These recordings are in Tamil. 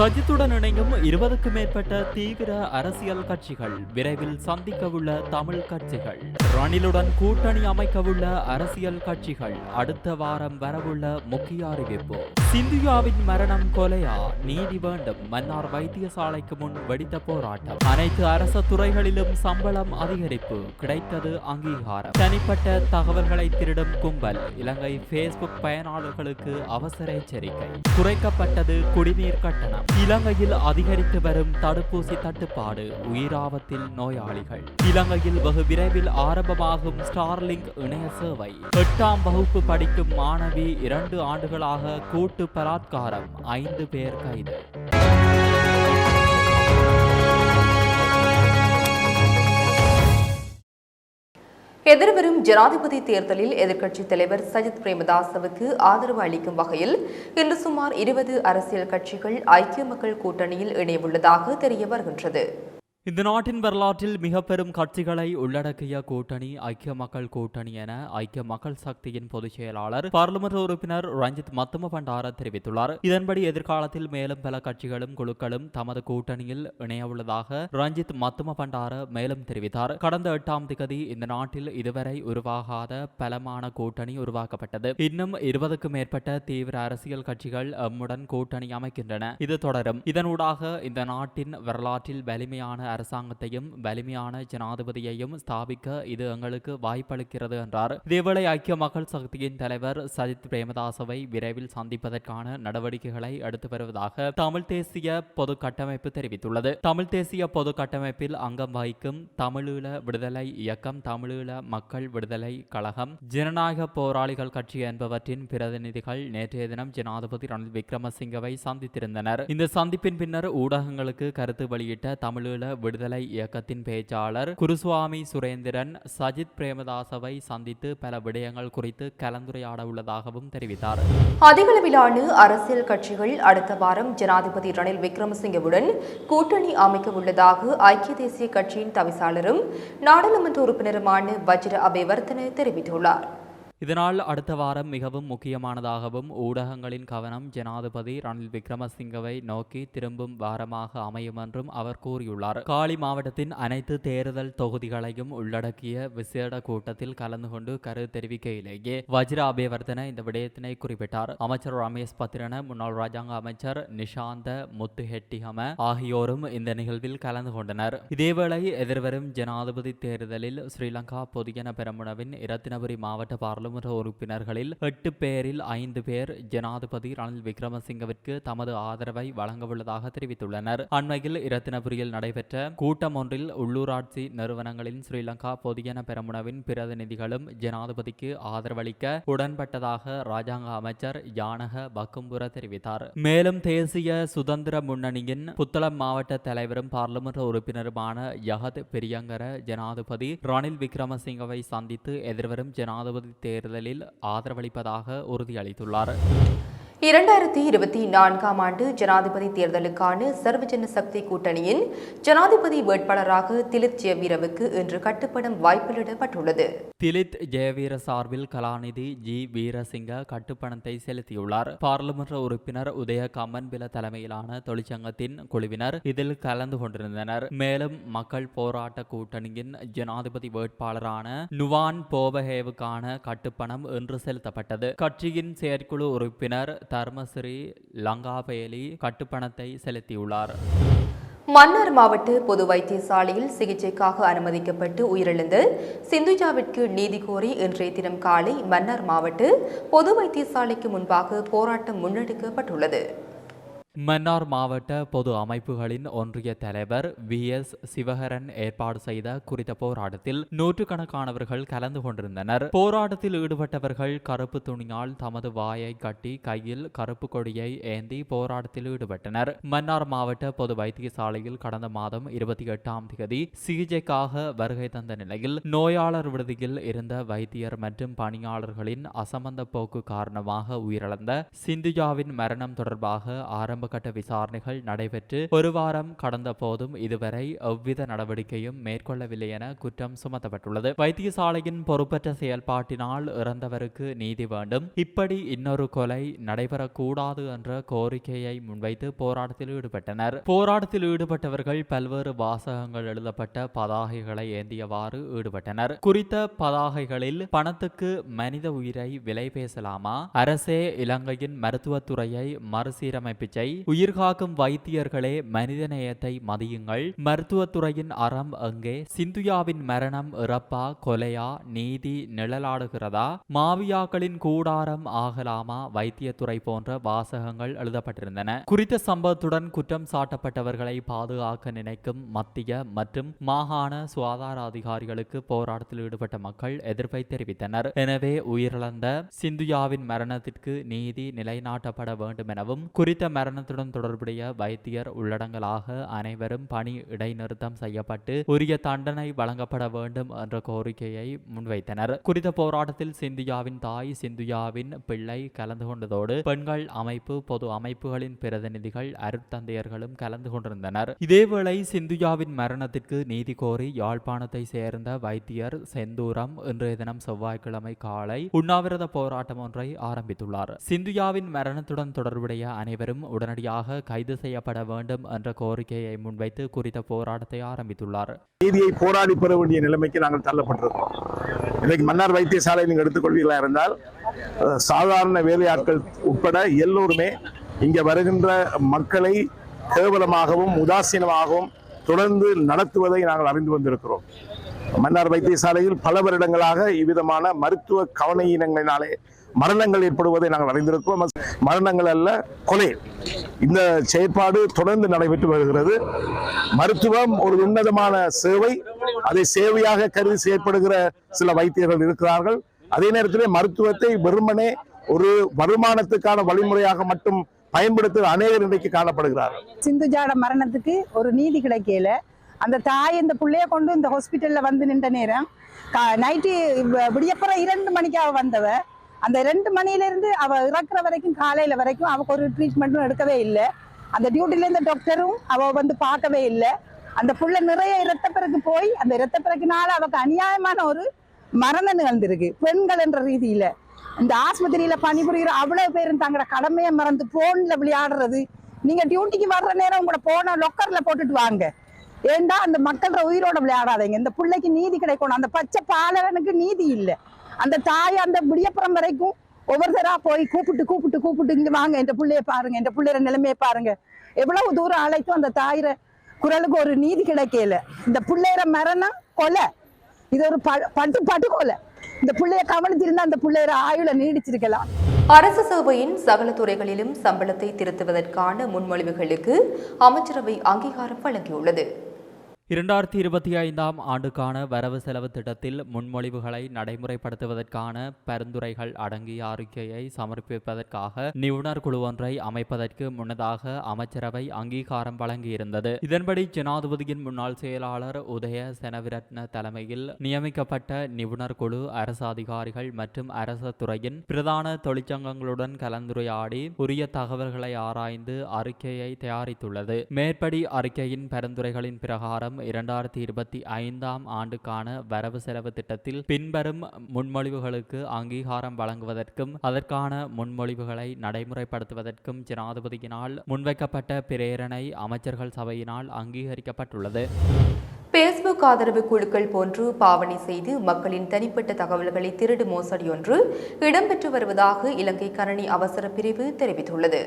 சஜித்துடன் இணையும் இருபதுக்கும் மேற்பட்ட தீவிர அரசியல் கட்சிகள் விரைவில் சந்திக்கவுள்ள தமிழ் கட்சிகள். ரணிலுடன் கூட்டணி அமைக்கவுள்ள அரசியல் கட்சிகள் அடுத்த வாரம் வரவுள்ள முக்கிய அறிவிப்பு. சிந்தியாவின் மரணம் கொலையா? நீதி வேண்டும். மன்னார் வைத்தியசாலைக்கு முன் வெடித்த போராட்டம். அனைத்து அரச துறைகளிலும் சம்பளம் அதிகரிப்பு. கிடைத்தது அங்கீகாரம். தனிப்பட்ட தகவல்களை திருடும் கும்பல். இலங்கை பேஸ்புக் பயனாளர்களுக்கு அவசர எச்சரிக்கை. குறைக்கப்பட்டது குடிநீர் கட்டணம். இலங்கையில் அதிகரித்து வரும் தடுப்பூசி தட்டுப்பாடு உயிராபத்தில் நோயாளிகள். இலங்கையில் வெகு விரைவில் ஆரம்பமாகும் ஸ்டார்லிங்க் இணைய சேவை. எட்டாம் வகுப்பு படிக்கும் மாணவி இரண்டு ஆண்டுகளாக கூட்டு பலாத்காரம் ஐந்து பேர் கைது. எதிர்வரும் ஜனாதிபதி தேர்தலில் எதிர்க்கட்சித் தலைவர் சஜித் பிரேமதாசவுக்கு ஆதரவு அளிக்கும் வகையில் இன்று சுமார் இருபது அரசியல் கட்சிகள் ஐக்கிய மக்கள் கூட்டணியில் இணையவுள்ளதாக தெரிய வருகின்றது. இந்த நாட்டின் வரலாற்றில் மிக பெரும் கட்சிகளை உள்ளடக்கிய கூட்டணி ஐக்கிய மக்கள் கூட்டணி என ஐக்கிய மக்கள் சக்தியின் பொதுச் செயலாளர் பார்லிமெண்ட் உறுப்பினர் ரஞ்சித் மத்தும பண்டார தெரிவித்துள்ளார். இதன்படி எதிர்காலத்தில் மேலும் பல கட்சிகளும் குழுக்களும் தமது கூட்டணியில் இணையவுள்ளதாக ரஞ்சித் மத்தும பண்டார மேலும் தெரிவித்தார். கடந்த எட்டாம் திகதி இந்த நாட்டில் இதுவரை உருவாகாத பலமான கூட்டணி உருவாக்கப்பட்டது. இன்னும் இருபதுக்கும் மேற்பட்ட தீவிர அரசியல் கட்சிகள் எம்முடன் கூட்டணி அமைக்கின்றன. இது தொடரும். இதனூடாக இந்த நாட்டின் வரலாற்றில் வலிமையான அரசாங்கத்தையும் வலிமையான ஜனாதிபதியையும் ஸ்தாபிக்க இது எங்களுக்கு வாய்ப்பளிக்கிறது என்றார். இதேவேளை ஐக்கிய மக்கள் சக்தியின் தலைவர் சஜித் பிரேமதாசவை விரைவில் சந்திப்பதற்கான நடவடிக்கைகளை எடுத்து வருவதாக தமிழ் தேசிய பொது கட்டமைப்பு தெரிவித்துள்ளது. தமிழ் தேசிய பொது கட்டமைப்பில் அங்கம் வகிக்கும் தமிழீழ விடுதலை இயக்கம் தமிழீழ மக்கள் விடுதலை கழகம் ஜனநாயக போராளிகள் கட்சி என்பவற்றின் பிரதிநிதிகள் நேற்றைய தினம் ஜனாதிபதி ரணில் விக்ரமசிங்கவை சந்தித்திருந்தனர். இந்த சந்திப்பின் பின்னர் ஊடகங்களுக்கு கருத்து வெளியிட்ட தமிழீழ விடுதலை இயக்கத்தின் பேச்சாளர் குருசுவாமி சுரேந்திரன் சஜித் பிரேமதாசவை சந்தித்து பல விடயங்கள் குறித்து கலந்துரையாட உள்ளதாகவும் தெரிவித்தார். அதிகளவிலான அரசியல் கட்சிகள் அடுத்த வாரம் ஜனாதிபதி ரணில் விக்ரமசிங்கவுடன் கூட்டணி அமைக்க உள்ளதாக ஐக்கிய தேசிய கட்சியின் தவிசாளரும் நாடாளுமன்ற உறுப்பினருமான வஜ்ர அபேவர்த்தன தெரிவித்துள்ளார். இதனால் அடுத்த வாரம் மிகவும் முக்கியமானதாகவும் ஊடகங்களின் கவனம் ஜனாதிபதி ரணில் விக்ரமசிங்கவை நோக்கி திரும்பும் வாரமாக அமையும் என்றும் அவர் கூறியுள்ளார். காலி மாவட்டத்தின் அனைத்து தேர்தல் தொகுதிகளையும் உள்ளடக்கிய விசேட கூட்டத்தில் கலந்து கொண்டு கரு தெரிவிக்கையிலேயே வஜ்ர அபேவர்தன இந்த விடயத்தினை குறிப்பிட்டார். அமைச்சர் ரமேஷ் பத்திரன முன்னாள் ராஜாங்க அமைச்சர் நிஷாந்த முத்துஹெட்டிஹம ஆகியோரும் இந்த நிகழ்வில் கலந்து கொண்டனர். இதேவேளை எதிர்வரும் ஜனாதிபதி தேர்தலில் ஸ்ரீலங்கா பொதுஜன பெரமுனவின் இரத்தினபுரி மாவட்ட நாடாளுமன்ற உறுப்பினர்களில் எட்டு பேரில் ஐந்து பேர் ஜனாதிபதி ரணில் விக்ரமசிங்கவிற்கு தமது ஆதரவை வழங்கவுள்ளதாக தெரிவித்துள்ளனர். அண்மையில் இரத்தினபுரியில் நடைபெற்ற கூட்டம் ஒன்றில் உள்ளூராட்சி நிறுவனங்களின் ஸ்ரீலங்கா பொதுஜன பெரமுனவின் பிரதிநிதிகளும் ஜனாதிபதிக்கு ஆதரவளிக்க உடன்பட்டதாக ராஜாங்க அமைச்சர் யானக பக்கும்புர தெரிவித்தார். மேலும் தேசிய சுதந்திர முன்னணியின் புத்தளம் மாவட்ட தலைவரும் பார்லிமெண்ட் உறுப்பினருமான யகத் பெரியங்கர ஜனாதிபதி ரணில் விக்ரமசிங்கவை சந்தித்து எதிர்வரும் ஜனாதிபதி தேர்தலில் ஆதரவளிப்பதாக உறுதியளித்துள்ளார். இரண்டாயிரத்தி இருபத்தி நான்காம் ஆண்டு ஜனாதிபதி தேர்தலுக்கான சர்வஜன சக்தி கூட்டணியின் ஜனாதிபதி வேட்பாளராக திலித் ஜெயவீரவுக்கு இன்று கட்டுப்படும் வாய்ப்பிலிடப்பட்டுள்ளது திலித் ஜெயவீர சார்பில் கலாநிதி ஜி. வீரசிங்க கட்டுப்பணத்தை செலுத்தியுள்ளார். பாராளுமன்ற உறுப்பினர் உதய கம்மன்பில தலைமையிலான தொழிற்சங்கத்தின் குழுவினர் இதில் கலந்து கொண்டிருந்தனர். மேலும் மக்கள் போராட்ட கூட்டணியின் ஜனாதிபதி வேட்பாளரான நுவான் போவஹேவுக்கான கட்டுப்பணம் இன்று செலுத்தப்பட்டது. கட்சியின் செயற்குழு உறுப்பினர் தர்மஸ்ரீ லங்காபயலி கட்டுப்பணத்தை செலுத்தியுள்ளார். மன்னார் மாவட்ட பொது வைத்தியசாலையில் சிகிச்சைக்காக அனுமதிக்கப்பட்டு உயிரிழந்த சிந்துஜாவிற்கு நீதி கோரி இன்றைய தினம் காலை மன்னார் மாவட்ட பொது வைத்தியசாலைக்கு முன்பாக போராட்டம் முன்னெடுக்கப்பட்டுள்ளது. மன்னார் மாவட்ட பொது அமைப்புகளின் ஒன்றிய தலைவர் வி. எஸ். சிவகரன் ஏற்பாடு செய்த குறித்த போராட்டத்தில் நூற்றுக்கணக்கானவர்கள் கலந்து கொண்டிருந்தனர். போராட்டத்தில் ஈடுபட்டவர்கள் கருப்பு துணியால் தமது வாயை கட்டி கையில் கருப்பு கொடியை ஏந்தி போராட்டத்தில் ஈடுபட்டனர். மன்னார் மாவட்ட பொது வைத்தியசாலையில் கடந்த மாதம் இருபத்தி எட்டாம் தேதி சிகிச்சைக்காக வருகை தந்த நிலையில் நோயாளர் விடுதியில் இருந்த வைத்தியர் மற்றும் பணியாளர்களின் அசமந்த போக்கு காரணமாக உயிரிழந்த சிந்துஜாவின் மரணம் தொடர்பாக ஆரம்ப ஆரம்பகட்ட விசாரணைகள் நடைபெற்று ஒரு வாரம் கடந்த போதும் இதுவரை எவ்வித நடவடிக்கையும் மேற்கொள்ளவில்லை என குற்றம் சுமத்தப்பட்டுள்ளது. வைத்தியசாலையின் பொறுப்பற்ற செயல்பாட்டினால் இறந்தவருக்கு நீதி வேண்டும். இப்படி இன்னொரு கொலை நடைபெறக்கூடாது என்ற கோரிக்கையை முன்வைத்து போராட்டத்தில் ஈடுபட்டனர். போராட்டத்தில் ஈடுபட்டவர்கள் பல்வேறு வாசகங்கள் எழுதப்பட்ட பதாகைகளை ஏந்தியவாறு ஈடுபட்டனர். குறித்த பதாகைகளில் பணத்துக்கு மனித உயிரை விலை பேசலாமா? அரசே இலங்கையின் மருத்துவத்துறையை மறுசீரமைப்பிச்சை உயிர்காக்கும் வைத்தியர்களே மனிதநேயத்தை மதியுங்கள். மருத்துவத்துறையின் அறம் எங்கே? சிந்துயாவின் மரணம் இறப்பா கொலையா? நீதி நிழலாடுகிறதா? மாவியாக்களின் கூடாரம் ஆகலாமா? வைத்தியத்துறை போன்ற வாசகங்கள் எழுதப்பட்டிருந்தன. குறித்த சம்பவத்துடன் குற்றம் சாட்டப்பட்டவர்களை பாதுகாக்க நினைக்கும் மத்திய மற்றும் மாகாண சுகாதார அதிகாரிகளுக்கு போராட்டத்தில் ஈடுபட்ட மக்கள் எதிர்ப்பை தெரிவித்தனர். எனவே உயிரிழந்த சிந்துயாவின் மரணத்திற்கு நீதி நிலைநாட்டப்பட வேண்டும் எனவும் குறித்த மரணத்துடன் தொடர்புடைய வைத்தியர் உள்ளடங்கலாக அனைவரும் பணி இடைநிறுத்தம் செய்யப்பட்டு உரிய தண்டனை வழங்கப்பட வேண்டும் என்ற கோரிக்கையை முன்வைத்தனர். குறித்த போராட்டத்தில் சிந்தியாவின் தாய் சிந்தியாவின் பிள்ளை கலந்து கொண்டதோடு பெண்கள் அமைப்பு பொது அமைப்புகளின் பிரதிநிதிகள் அருட்தந்தையர்களும் கலந்து கொண்டிருந்தனர். இதேவேளை சிந்துயாவின் மரணத்திற்கு நீதி கோரி யாழ்ப்பாணத்தை சேர்ந்த வைத்தியர் செந்தூரம் இன்றைய தினம் செவ்வாய்க்கிழமை காலை உண்ணாவிரத போராட்டம் ஒன்றை ஆரம்பித்துள்ளார். சிந்துயாவின் மரணத்துடன் தொடர்புடைய அனைவரும் உடனடியாக கைது செய்யப்பட வேண்டும் என்ற கோரிக்கையை முன்வைத்து குறித்த போராட்டத்தை ஆரம்பித்துள்ளார். நீதியை போராடி பெற வேண்டிய நிலைமைக்கு நாங்கள் தள்ளப்பட்டிருக்கிறோம் இன்றைக்கு மன்னார் வைத்தியசாலை நீங்கள் எடுத்துக்கொள்வீர்களா இருந்தால் சாதாரண வேலையாட்கள் உட்பட எல்லோருமே இங்கே வருகின்ற மக்களை கேவலமாகவும் உதாசீனமாகவும் தொடர்ந்து நடத்துவதை நாங்கள் அறிந்து வந்திருக்கிறோம். மன்னார் வைத்தியசாலையில் பல வருடங்களாக இவ்விதமான மருத்துவ கவனையினங்களினாலே மரணங்கள் ஏற்படுவதை நாங்கள் அறிந்திருக்கிறோம். மரணங்கள் அல்ல கொலை. இந்த செயற்பாடு தொடர்ந்து நடைபெற்று வருகிறது. மருத்துவம் ஒரு உன்னதமான சேவை. அதை சேவையாக கருதி செயற்படுகிற சில வைத்தியர்கள் இருக்கிறார்கள். அதே நேரத்திலே மருத்துவத்தை வெறுமனே ஒரு வருமானத்துக்கான வழிமுறையாக மட்டும் பயன்படுத்துகிற அநேகர் இன்றைக்கு காணப்படுகிறார்கள். சிந்துஜாட மரணத்துக்கு ஒரு நீதி கிடைக்கல. அந்த தாய் இந்த பிள்ளைய கொண்டு இந்த ஹாஸ்பிட்டல்ல வந்து நின்ற நேரம் நைட்டு விடியப்புறம் இரண்டு மணிக்காக வந்தவ அந்த ரெண்டு மணிலேருந்து அவள் இறக்குற வரைக்கும் காலையில் வரைக்கும் அவளுக்கு ஒரு ட்ரீட்மெண்ட்டும் எடுக்கவே இல்லை. அந்த டியூட்டில இருந்த டாக்டரும் அவள் வந்து பார்க்கவே இல்லை. அந்த புள்ள நிறைய இரத்தப்பிறகு போய் அந்த இரத்தப்பிறகுனால அவக்கு அநியாயமான ஒரு மரணம் நிகழ்ந்திருக்கு. பெண்கள் என்ற ரீதியில. இந்த ஆஸ்பத்திரியில பணிபுரிகிற அவ்வளவு பேரும் தங்களோட கடமையை மறந்து போன்ல விளையாடுறது. நீங்க டியூட்டிக்கு வர்ற நேரம் உங்களோட போன லொக்கர்ல போட்டுட்டு வாங்க. ஏண்டா அந்த மக்களோட உயிரோட விளையாடாதீங்க. இந்த பிள்ளைக்கு நீதி கிடைக்கணும். அந்த பச்சை பாலகனுக்கு நீதி இல்லை. அந்த தாய் அந்த விடியப்புறம் வரைக்கும் ஒவ்வொருத்தரா போய் கூப்பிட்டு கூப்பிட்டு கூப்பிட்டு இங்க வாங்க இந்த பிள்ளைய பாருங்க இந்த பிள்ளைய நிலைமையை பாருங்க. எவ்வளவு தூரம் அழைத்தும் அந்த தாயிர குரலுக்கு ஒரு நீதி கிடைக்கல. இந்த பிள்ளையர மரணம் கொலை இது ஒரு ப- பட்டு பட்டு கொலை. இந்த பிள்ளைய கவனித்திருந்தா அந்த பிள்ளையர ஆயுள நீடிச்சிருக்கலாம். அரசு சேவையின் சகல துறைகளிலும் சம்பளத்தை திருத்துவதற்கான முன்மொழிவுகளுக்கு அமைச்சரவை அங்கீகாரம் வழங்கியுள்ளது. இரண்டாயிரத்தி இருபத்தி ஐந்தாம் ஆண்டுக்கான வரவு செலவு திட்டத்தில் முன்மொழிவுகளை நடைமுறைப்படுத்துவதற்கான பரிந்துரைகள் அடங்கிய அறிக்கையை சமர்ப்பிப்பதற்காக நிபுணர் குழு ஒன்றை அமைப்பதற்கு முன்னதாக அமைச்சரவை அங்கீகாரம் வழங்கியிருந்தது. இதன்படி ஜனாதிபதியின் முன்னாள் செயலாளர் உதய செனவிரத்ன தலைமையில் நியமிக்கப்பட்ட நிபுணர் குழு அரசு அதிகாரிகள் மற்றும் அரச துறையின் பிரதான தொழிற்சங்கங்களுடன் கலந்துரையாடி உரிய தகவல்களை ஆராய்ந்து அறிக்கையை தயாரித்துள்ளது. மேற்படி அறிக்கையின் பரிந்துரைகளின் பிரகாரம் இரண்டாயிரத்தி இருபத்தி ஐந்தாம் ஆண்டுக்கான வரவு செலவு திட்டத்தில் பின்வரும் முன்மொழிவுகளுக்கு அங்கீகாரம் வழங்குவதற்கும் அதற்கான முன்மொழிவுகளை நடைமுறைப்படுத்துவதற்கும் ஜனாதிபதியினால் முன்வைக்கப்பட்ட பிரேரணை அமைச்சர்கள் சபையினால் அங்கீகரிக்கப்பட்டுள்ளது. பேஸ்புக் ஆதரவு குழுக்கள் போன்று பாவனை செய்து மக்களின் தனிப்பட்ட தகவல்களை திருடு மோசடி ஒன்று இடம்பெற்று வருவதாக இலங்கை கரணி அவசர பிரிவு தெரிவித்துள்ளது.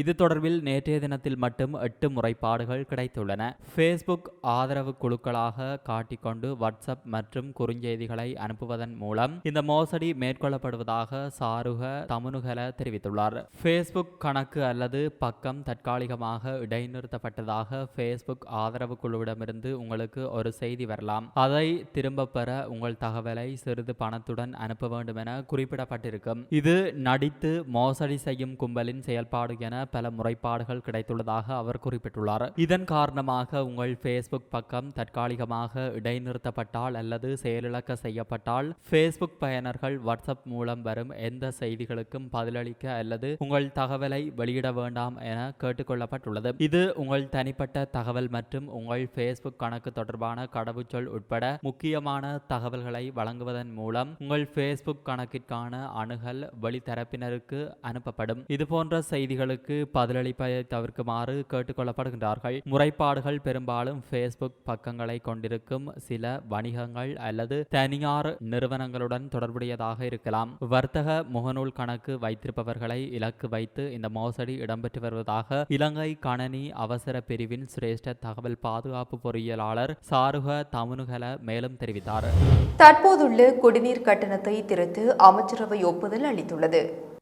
இது தொடர்பில் நேற்றைய தினத்தில் மட்டும் எட்டு முறைப்பாடுகள் கிடைத்துள்ளன. ஃபேஸ்புக் ஆதரவு குழுக்களாக காட்டிக்கொண்டு வாட்ஸ்அப் மற்றும் குறுஞ்செய்திகளை அனுப்புவதன் மூலம் இந்த மோசடி மேற்கொள்ளப்படுவதாக சாருக தமுனுகல தெரிவித்துள்ளார். ஃபேஸ்புக் கணக்கு அல்லது பக்கம் தற்காலிகமாக இடைநிறுத்தப்பட்டதாக ஃபேஸ்புக் ஆதரவு குழுவிடமிருந்து உங்களுக்கு ஒரு செய்தி வரலாம். அதை திரும்ப பெற உங்கள் தகவலை சிறிது பணத்துடன் அனுப்ப வேண்டும் என குறிப்பிடப்பட்டிருக்கும். இது நடித்து மோசடி செய்யும் கும்பலின் செயல்பாடு என பல முறைப்பாடுகள் கிடைத்துள்ளதாக அவர் குறிப்பிட்டுள்ளார். இதன் காரணமாக உங்கள் ஃபேஸ்புக் பக்கம் தற்காலிகமாக இடைநிறுத்தப்பட்டால் அல்லது செயலிழக்க செய்யப்பட்டால் ஃபேஸ்புக் பயனர்கள் வாட்ஸ்அப் மூலம் வரும் எந்த செய்திகளுக்கும் பதிலளிக்க அல்லது உங்கள் தகவலை வெளியிட வேண்டாம் என கேட்டுக்கொள்ளப்பட்டுள்ளது. இது உங்கள் தனிப்பட்ட தகவல் மற்றும் உங்கள் ஃபேஸ்புக் கணக்கு தொடர்பான கடவுச்சொல் உட்பட முக்கியமான தகவல்களை வழங்குவதன் மூலம் உங்கள் ஃபேஸ்புக் கணக்கிற்கான அணுகல் வெளித்தரப்பினருக்கு அனுப்பப்படும். இதுபோன்ற செய்திகளுக்கு பதிலளிப்பதை தவிர்க்குமாறு கேட்டுக்கொள்ளப்படுகின்றார்கள். முறைப்பாடுகள் பெரும்பாலும் ஃபேஸ்புக் பக்கங்களை கொண்டிருக்கும் சில வணிகங்கள் அல்லது தனியார் நிறுவனங்களுடன் தொடர்புடையதாக இருக்கலாம். வர்த்தக முகநூல் கணக்கு வைத்திருப்பவர்களை இலக்கு வைத்து இந்த மோசடி இடம்பெற்று வருவதாக இலங்கை கணனி அவசர பிரிவின் சிரேஷ்ட தகவல் பாதுகாப்பு பொறியியலாளர் சாருக தமுனுகல மேலும் தெரிவித்தார். தற்போதுள்ள குடிநீர் கட்டணத்தை திருத்து அமைச்சரவை ஒப்புதல் அளித்துள்ளது.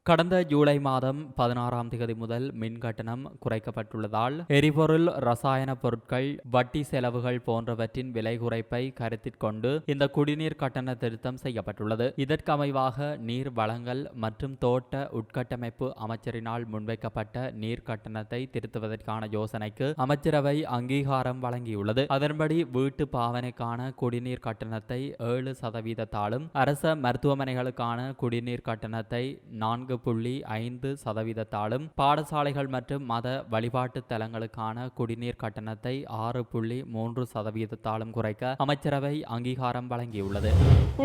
கடந்த ஜூலை மாதம் பதினாறாம் தேதி முதல் மின் கட்டணம் குறைக்கப்பட்டுள்ளதால் எரிபொருள் ரசாயன பொருட்கள் வட்டி செலவுகள் போன்றவற்றின் விலை குறைப்பை கருத்தில் கொண்டு இந்த குடிநீர் கட்டண திருத்தம் செய்யப்பட்டுள்ளது. இதற்கமைவாக நீர் வளங்கள் மற்றும் தோட்ட உட்கட்டமைப்பு அமைச்சரினால் முன்வைக்கப்பட்ட நீர் கட்டணத்தை திருத்துவதற்கான யோசனைக்கு அமைச்சரவை அங்கீகாரம் வழங்கியுள்ளது. அதன்படி வீட்டு பாவனைக்கான குடிநீர் கட்டணத்தை ஏழு சதவீதத்தாலும் அரச மருத்துவமனைகளுக்கான குடிநீர் கட்டணத்தை நான்கு புள்ளி ஐந்து சதவீதத்தாலும் பாடசாலைகள் மற்றும் மத வழிபாட்டு தலங்களுக்கான குடிநீர் கட்டணத்தை ஆறு புள்ளி மூன்று சதவீதத்தாலும் குறைக்க அமைச்சரவை அங்கீகாரம் வழங்கியுள்ளது.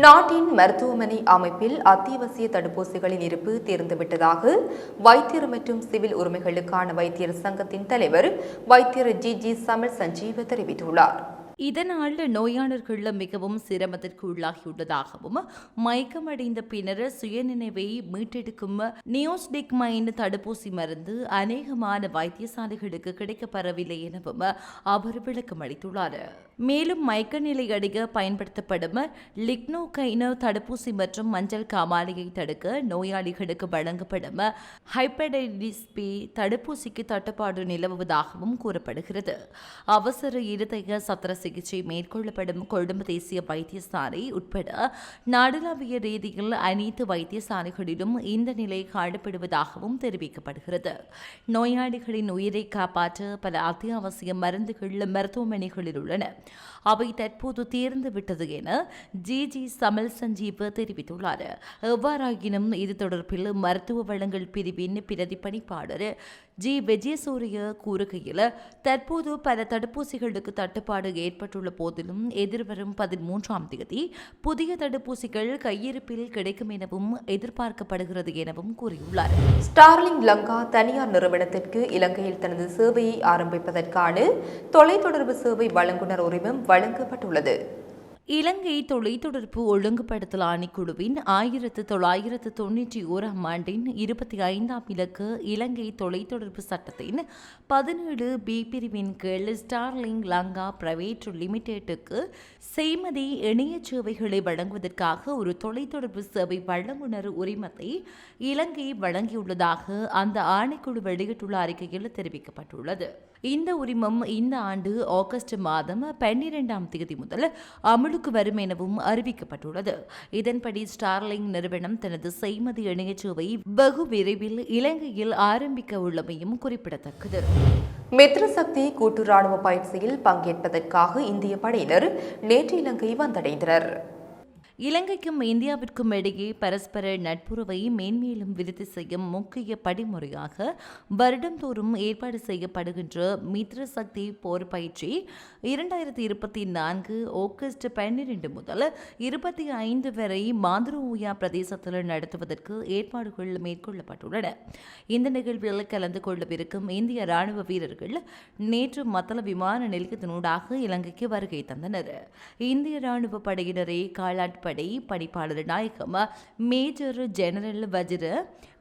நாட்டின் மருத்துவமனை அமைப்பில் அத்தியாவசிய தடுப்பூசிகளின் இருப்பு தீர்ந்துவிட்டதாக வைத்தியர் மற்றும் சிவில் உரிமைகளுக்கான வைத்தியர் சங்கத்தின் தலைவர் வைத்தியர் ஜி ஜி சமல் சஞ்சீவ தெரிவித்துள்ளார். இதனால் நோயாளர்கள் மிகவும் சிரமத்திற்கு உள்ளாகியுள்ளதாகவும் மயக்கமடைந்த பின்னர் சுயநினைவை மீட்டெடுக்கும் நியோஸ்டிக்மைன் தடுப்பூசி மருந்து அநேகமான வைத்தியசாலைகளுக்கு கிடைக்கப்பெறவில்லை எனவும் அவர் விளக்கம் அளித்துள்ளார் மேலும் மயக்க நிலை அடைய பயன்படுத்தப்படும் லிக்னோகைன தடுப்பூசி மற்றும் மஞ்சள் காமாலையை தடுக்க நோயாளிகளுக்கு வழங்கப்படும் ஹைப்படைடிஸ் பி தடுப்பூசிக்கு தட்டுப்பாடு நிலவுவதாகவும் கூறப்படுகிறது. அவசர இருதய சத்திர சிகிச்சை மேற்கொள்ளப்படும் கொழும்பு தேசிய வைத்தியசாலை உட்பட நாடளாவிய ரீதியில் அனைத்து வைத்தியசாலைகளிலும் இந்த நிலை காணப்படுவதாகவும் தெரிவிக்கப்படுகிறது. நோயாளிகளின் உயிரை காப்பாற்ற பல அத்தியாவசிய மருந்துகள் மருத்துவமனைகளில் உள்ளன. அவை தற்போது தீர்ந்து விட்டது என ஜி. ஜி. சமல் சஞ்சீவ் தெரிவித்துள்ளார். எவ்வாறாயினும் இது தொடர்பில் மருத்துவ வளங்கள் பிரிவின் பிரதிப்பணிப்பாளர் ஜி. விஜயசூரிய கூறுகையில் தற்போது பல தடுப்பூசிகளுக்கு தட்டுப்பாடு ஏற்பட்டுள்ள போதிலும் எதிர்வரும் பதிமூன்றாம் தேதி புதிய தடுப்பூசிகள் கையிருப்பில் கிடைக்கும் எனவும் எதிர்பார்க்கப்படுகிறது எனவும் கூறியுள்ளார். ஸ்டார்லிங் லங்கா தனியார் நிறுவனத்திற்கு இலங்கையில் தனது சேவையை ஆரம்பிப்பதற்கான தொலைத்தொடர்பு சேவை வழங்குனர் உரிமம் வழங்கப்பட்டுள்ளது. இலங்கை தொலைத்தொடர்பு ஒழுங்குபடுத்தல் ஆணைக்குழுவின் ஆயிரத்து தொள்ளாயிரத்து தொன்னூற்றி ஓராம் ஆண்டின் இருபத்தி ஐந்தாம் இலக்கு இலங்கை தொலைத்தொடர்பு சட்டத்தின் பதினேழு பி பிரிவின் கீழ் ஸ்டார்லிங் லங்கா பிரைவேட் லிமிடெட்டுக்கு செய்மதி இணைய சேவைகளை வழங்குவதற்காக ஒரு தொலைத்தொடர்பு சேவை வழங்குனர் உரிமத்தை இலங்கை வழங்கியுள்ளதாக அந்த ஆணைக்குழு வெளியிட்டுள்ள அறிக்கையில் தெரிவிக்கப்பட்டுள்ளது. இந்த உரிமம் இந்த ஆண்டு ஆகஸ்ட் மாதம் பன்னிரெண்டாம் தேதி முதல் அமலுக்கு வரும் எனவும் அறிவிக்கப்பட்டுள்ளது. இதன்படி ஸ்டார்லிங் நிறுவனம் தனது செய்மதி இணையச்சுவை வெகு விரைவில் இலங்கையில் ஆரம்பிக்க உள்ளமையும் குறிப்பிடத்தக்கது. மித்ரசக்தி கூட்டு ராணுவ பயிற்சியில் பங்கேற்பதற்காக இந்திய படையினர் நேற்று இலங்கை வந்தடைந்தனர். இலங்கைக்கும் இந்தியாவிற்கும் இடையே பரஸ்பர நட்புறவை மேன்மேலும் விருத்தி செய்யும் முக்கிய படிமுறையாக வருடந்தோறும் ஏற்பாடு செய்யப்படுகின்ற மித்ர சக்தி போர் பயிற்சி இரண்டாயிரத்தி இருபத்தி நான்கு ஆகஸ்ட் பன்னிரண்டு முதல் இருபத்தி ஐந்து வரை மாந்துருயா பிரதேசத்தில் நடத்துவதற்கு ஏற்பாடுகள் மேற்கொள்ளப்பட்டுள்ளன. இந்த நிகழ்வில் கலந்து கொள்ளவிருக்கும் இந்திய ராணுவ வீரர்கள் நேற்று மத்தள விமான நிலையத்தினூடாக இலங்கைக்கு வருகை தந்தனர். இந்திய ராணுவ படையினரை காலாட்படை பணிப்பாளர் நாயகம் மேஜர் ஜெனரல் வஜிர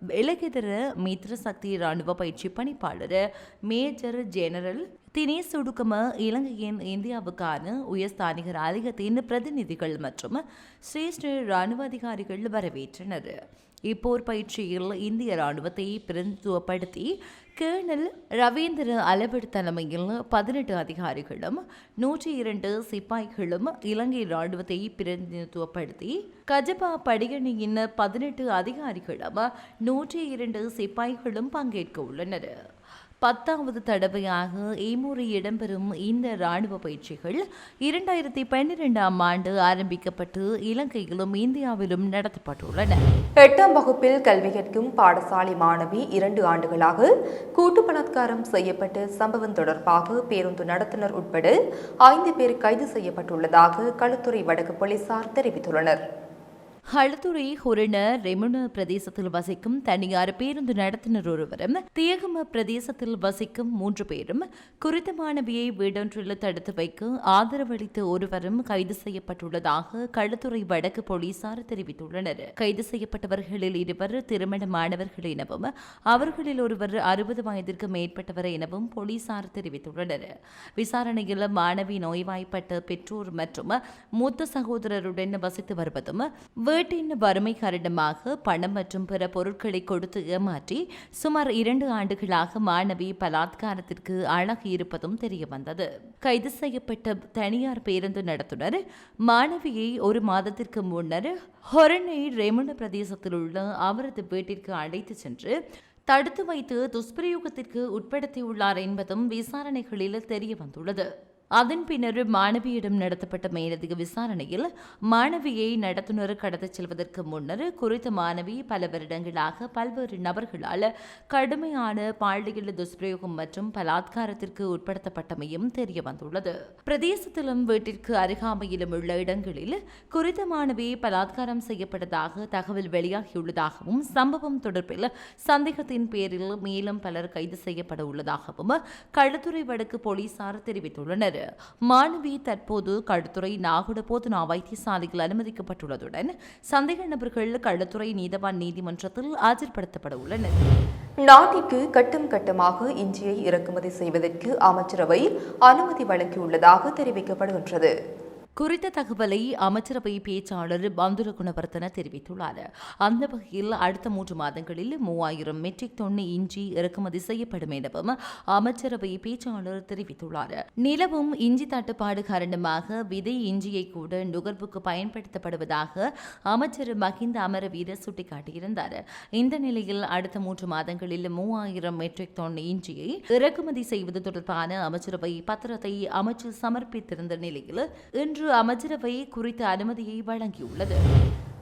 இலக்கிதர மித்ர சக்தி ராணுவ பயிற்சி பணிப்பாளர் மேஜர் ஜெனரல் தினேஷ் சுடுக்கம இலங்கையின் இந்தியாவுக்கான உயர்ஸ்தானிகர் ஆலயத்தின் பிரதிநிதிகள் மற்றும் சிரேஷ்ட ராணுவ அதிகாரிகள் வரவேற்றனர். இப்போர் பயிற்சியில் இந்திய ராணுவத்தை பிரதித்துவப்படுத்தி கேர்னல் ரவீந்திர அலபட் தலைமையில் பதினெட்டு அதிகாரிகளும் நூற்றி இரண்டு சிப்பாய்களும் இலங்கை ராணுவத்தை பிரதிநிதித்துவப்படுத்தி கஜபா படியணியின் பதினெட்டு அதிகாரிகளும் நூற்றி இரண்டு சிப்பாய்களும் பங்கேற்க உள்ளனர். பத்தாவது தடவையாக ஏமூரி இடம்பெறும் இந்த ராணுவ பயிற்சிகள் இரண்டாயிரத்தி பன்னிரெண்டாம் ஆண்டு ஆரம்பிக்கப்பட்டு இலங்கையிலும் இந்தியாவிலும் நடத்தப்பட்டுள்ளன. எட்டாம் வகுப்பில் கல்வி கற்கும் பாடசாலை மாணவி இரண்டு ஆண்டுகளாக கூட்டு பலாத்காரம் செய்யப்பட்ட சம்பவம் தொடர்பாக பேருந்து நடத்துனர் உட்பட ஐந்து பேர் கைது செய்யப்பட்டுள்ளதாக களுத்துறை வடக்கு போலீசார் தெரிவித்துள்ளனர். ஹளத்துறை ஹொரண ரெமுன பிரதேசத்தில் வசிக்கும் தனியார் பேருந்து நடத்தினர் ஒருவரும் தியகம பிரதேசத்தில் வசிக்கும் மூன்று பேரும் குறித்த மாணவியை வீடொன்றில் தடுத்து வைக்க ஆதரவளித்த ஒருவரும் கைது செய்யப்பட்டுள்ளதாக களத்துறை வடக்கு போலீசார் தெரிவித்துள்ளனர். கைது செய்யப்பட்டவர்களில் இருவர் திருமண மாணவர்கள் எனவும் அவர்களில் ஒருவர் அறுபது வயதிற்கு மேற்பட்டவர் எனவும் போலீசார் தெரிவித்துள்ளனர். விசாரணையில் மாணவி நோய்வாய்ப்பட்ட பெற்றோர் மற்றும் மூத்த சகோதரருடன் வசித்து வருவதும் வீட்டின் வறுமை காரணமாக பணம் மற்றும் பிற பொருட்களை கொடுத்து ஏமாற்றி சுமார் இரண்டு ஆண்டுகளாக மாணவி பலாத்காரத்திற்கு ஆளாகியிருப்பதும் தெரியவந்தது. கைது செய்யப்பட்ட தனியார் பேருந்து நடத்துனர் மாணவியை ஒரு மாதத்திற்கு முன்னர் ஹொரணை ரெமுன பிரதேசத்தில் உள்ள அவரது வீட்டிற்கு அழைத்து சென்று தடுத்து வைத்து துஷ்பிரயோகத்திற்கு உட்படுத்தியுள்ளார் என்பதும் விசாரணைகளில் தெரிய வந்துள்ளது அதன் பின்னர் மாணவியிடம் நடத்தப்பட்ட மேலதிக விசாரணையில் மாணவியை நடத்துனர் கடத்தச் செல்வதற்கு முன்னர் குறித்த மாணவி பல வருடங்களாக பல்வேறு நபர்களால் கடுமையான பாலியல் துஷ்பிரயோகம் மற்றும் பலாத்காரத்திற்கு உட்படுத்தப்பட்டமையும் தெரிய வந்துள்ளது பிரதேசத்திலும் வீட்டிற்கு அருகாமையிலும் உள்ள இடங்களில் குறித்த மாணவி பலாத்காரம் செய்யப்பட்டதாக தகவல் வெளியாகியுள்ளதாகவும் சம்பவம் தொடர்பில் சந்தேகத்தின் பேரில் மேலும் பலர் கைது செய்யப்பட உள்ளதாகவும் களுத்துறை வடக்கு போலீசார் தெரிவித்துள்ளனர். மாணவி தற்போது களுத்துறை நாகுட போதனா வைத்தியசாலையில் அனுமதிக்கப்பட்டுள்ளதுடன் சந்தேக நபர்கள் களுத்துறை நீதவான் நீதிமன்றத்தில் ஆஜர்படுத்தப்பட உள்ளனர். நாட்டிற்கு கட்டம் கட்டமாக இஞ்சியை இறக்குமதி செய்வதற்கு அமைச்சரவை அனுமதி வழங்கியுள்ளதாக தெரிவிக்கப்படுகின்றது. குறித்த தகவலை அமைச்சரவை பேச்சாளர் பந்துர குணவர்த்தன தெரிவித்துள்ளார். அந்த வகையில் அடுத்த மூன்று மாதங்களில் மூவாயிரம் மெட்ரிக் டன் இஞ்சி இறக்குமதி செய்யப்படும் எனவும் அமைச்சரவை பேச்சாளர் தெரிவித்துள்ளார். நிலவும் இஞ்சி தட்டுப்பாடு காரணமாக விதை இஞ்சியை கூட நுகர்வுக்கு பயன்படுத்தப்படுவதாக அமைச்சர் மஹிந்த அமரவீர சுட்டிக்காட்டியிருந்தார். இந்த நிலையில் அடுத்த மூன்று மாதங்களில் மூவாயிரம் மெட்ரிக் டன் இஞ்சியை இறக்குமதி செய்வது தொடர்பான அமைச்சரவை பத்திரத்தை அமைச்சர் சமர்ப்பித்திருந்த நிலையில் இன்று அமைச்சரவை குறித்த அனுமதியை வழங்கியுள்ளது.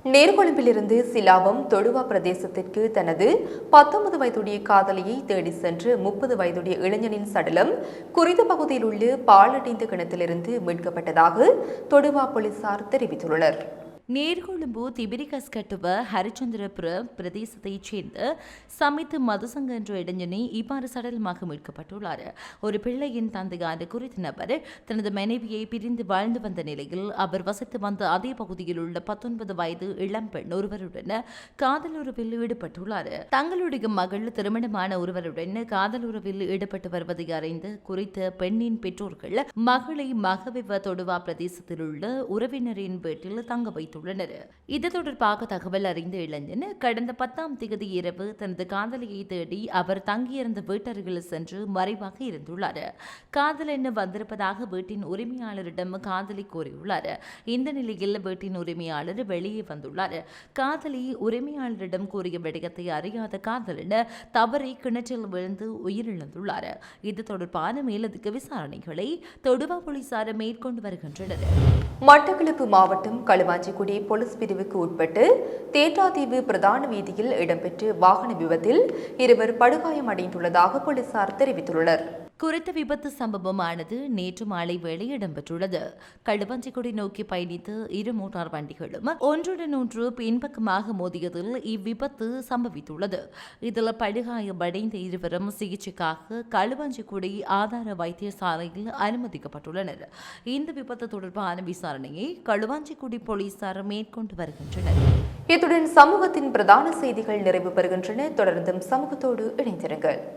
நேர்கொழும்பிலிருந்து சிலாவம் தொடுவா பிரதேசத்திற்கு தனது பத்தொன்பது வயதுடைய காதலியை தேடி சென்று முப்பது வயதுடைய இளைஞனின் சடலம் குறித்த பகுதியில் உள்ள பாலடைந்த கிணத்திலிருந்து மீட்கப்பட்டதாக தொடுவா போலீசார் தெரிவித்துள்ளனர். நேர்கொழும்பு திபிரிகஸ் கட்டுவ ஹரிச்சந்திரபுர பிரதேசத்தைச் சேர்ந்த சமித் மதுசங்க என்ற இளைஞனை இவ்வாறு சடலமாக மீட்கப்பட்டுள்ளார். ஒரு பிள்ளையின் தந்தையான குறித்த நபர் தனது மனைவியை பிரிந்து வாழ்ந்து வந்த நிலையில் அவர் வசித்து வந்த அதே பகுதியில் உள்ள பத்தொன்பது வயது இளம்பெண் ஒருவருடன் காதலுறவில் ஈடுபட்டுள்ளார். தங்களுடைய மகள் திருமணமான ஒருவருடன் காதலுறவில் ஈடுபட்டு வருவதை அறிந்து குறித்த பெண்ணின் பெற்றோர்கள் மகளை மகவிவ தொடுவா பிரதேசத்தில் உள்ள உறவினரின் வீட்டில் தங்க தெரிவித்துள்ளனர் இது தொடர்பாக தகவல் அறிந்த இளைஞன் கடந்த பத்தாம் தேதி இரவு தனது காதலியை தேடி அவர் தங்கியிருந்த வீட்டருகில் சென்று மறைவாக இருந்துள்ளார். காதலன் வந்திருப்பதாக வீட்டின் உரிமையாளரிடம் காதலி கூறியுள்ளார். இந்த நிலையில் வீட்டின் உரிமையாளர் வெளியே வந்துள்ளார். காதலி உரிமையாளரிடம் கூறிய விடயத்தை அறியாத காதலன் தவறி கிணற்றில் விழுந்து உயிரிழந்துள்ளார். இது தொடர்பான மேலதிக விசாரணைகளை தொடுவா போலீசார் மேற்கொண்டு வருகின்றனர். மட்டக்களப்பு மாவட்டம் களுவாஞ்சிக்குடி போலீஸ் பிரிவுக்கு உட்பட்டு தேற்றாதீவு பிரதான வீதியில் இடம்பெற்ற வாகன விபத்தில் இருவர் படுகாயமடைந்துள்ளதாக போலீசார் தெரிவித்துள்ளனர். குறித்த விபத்து சம்பவமானது நேற்று மாலை வேளை இடம்பெற்றுள்ளது. களுவஞ்சிக்குடி நோக்கி பயணித்த இரு மோட்டார் வண்டிகளும் ஒன்றுடன் ஒன்று பின்பக்கமாக மோதியதில் இவ்விபத்து சம்பவித்துள்ளது. இதில் படுகாயமடைந்த இருவரும் சிகிச்சைக்காக களுவஞ்சிக்குடி ஆதார வைத்தியசாலையில் அனுமதிக்கப்பட்டுள்ளனர். இந்த விபத்து தொடர்பான விசாரணையை களுவாஞ்சிக்குடி போலீசார் மேற்கொண்டு வருகின்றனர். இத்துடன் சமூகத்தின் பிரதான செய்திகள் நிறைவு பெறுகின்றன. தொடர்ந்தும் சமூகத்தோடு இணைந்திருங்கள்.